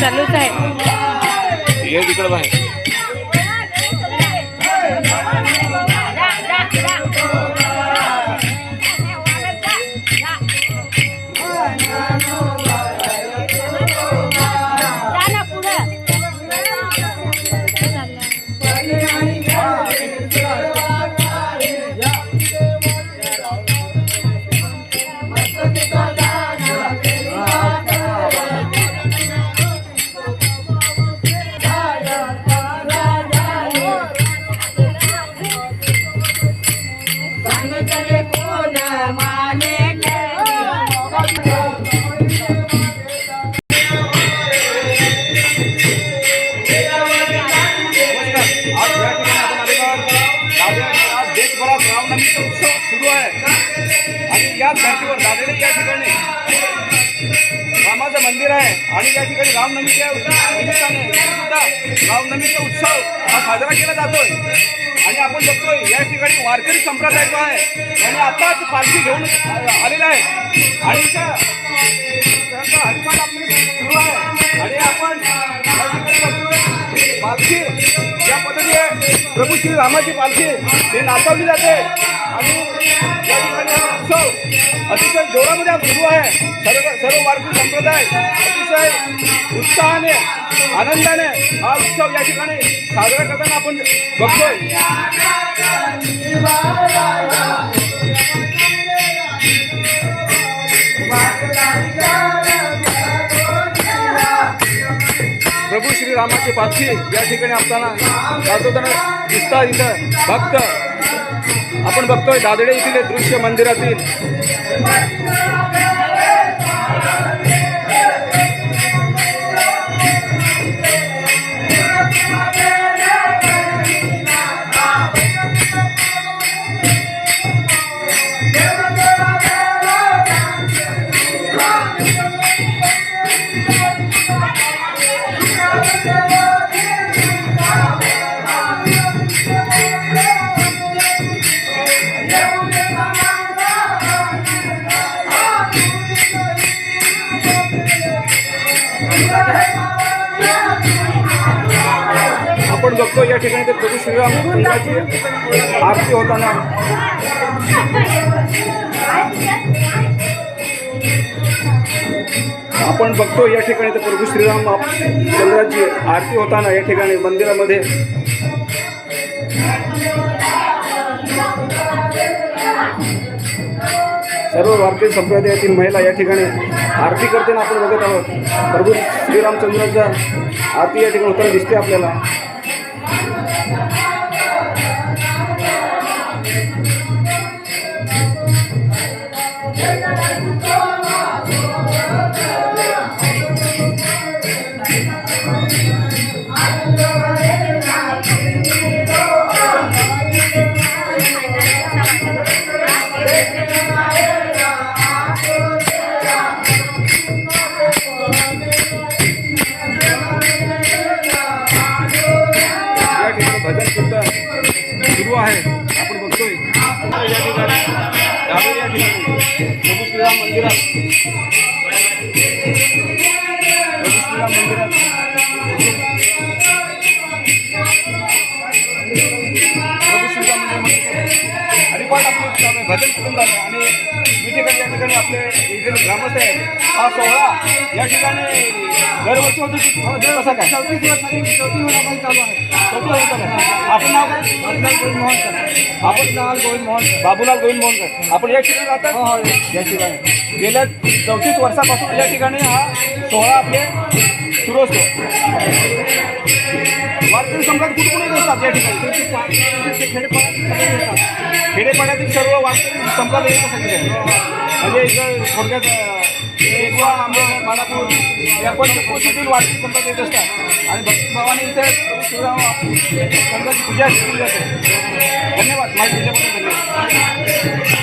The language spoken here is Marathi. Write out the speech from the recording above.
चालूच आहे. ये तिकडं बाहेर. उत्सव आहे. आणि याच धर्तीवर दादले या ठिकाणी रामाचं मंदिर आहे. आणि या ठिकाणी रामनवमीच्या निमित्ताने सुद्धा रामनवमीचा उत्सव हा साजरा केला जातोय. आणि आपण बघतोय या ठिकाणी वारकरी संप्रदाय जो आहे आणि आताच पालखी घेऊन आलेला आहे. आणि इथं हरिपाठ आपली सुरू आहे. आणि आपण पालखी या पद्धतीने प्रभू श्री रामाची पालखी हे नाचवली जाते. उत्सव अतिशय जोरामध्ये आज सुरू आहे. सर्व सर्व वारकरी संप्रदाय अतिशय उत्साहाने आनंदाने हा उत्सव या ठिकाणी साजरा करताना आपण बघतोय. प्रभू श्री रामाची पालखी या ठिकाणी असताना वाजवताना दिसतात इथं. भक्त आपण बघतोय दादडे येथील दृश्य मंदिरातील आपण बघतो या ठिकाणी ते प्रभू श्रीराम चंद्राची आरती होताना. आपण बघतो या ठिकाणी ते प्रभू श्रीराम आप- चंद्राची आरती होताना या ठिकाणी मंदिरामध्ये सर्व भारतीय संप्रदायातील महिला या ठिकाणी आरती करताना आपण बघत आहोत. प्रभू श्रीरामचंद्राचा आरती या ठिकाणी होताना दिसते आपल्याला. या या ठिकाणी प्रभू श्रीराम मंदिरात प्रभू श्रीराम मंदिरात भजन आणि मी ठिकाणी या ठिकाणी आपले इथे ग्रामस्थ आहेत. हा सोहळा या ठिकाणी दरवर्षी होतो कसा काय चौतीस चौथी वर्ष चालू आहे चौथी आहे आपण नाव काय? बाबूलाल गोविंद मोहनकर. आपण नाव गोविंद मोहनकर बाबूलाल गोविंद मोहनकर आपण या ठिकाणी राहतात? हो या ठिकाणी. गेल्या चौतीस वर्षापासून या ठिकाणी हा सोहळा आपले सुरू असतो. वारकरी सम्राट कुठे कुठे असतात या ठिकाणी? खेडेपाड्यात खेडेपाड्यातील सर्व वारकरी संप्रदाय येत असतात. म्हणजे इथं थोडक्यात अं, एकवा आंबेडकर मालापूर या पंचकोशीतील वारकरी संपत येत असतात आणि भक्तिभावाने इथे शिवराम संघाची पूजा केली जाते. धन्यवाद. माहिती दिल्याबद्दल धन्यवाद.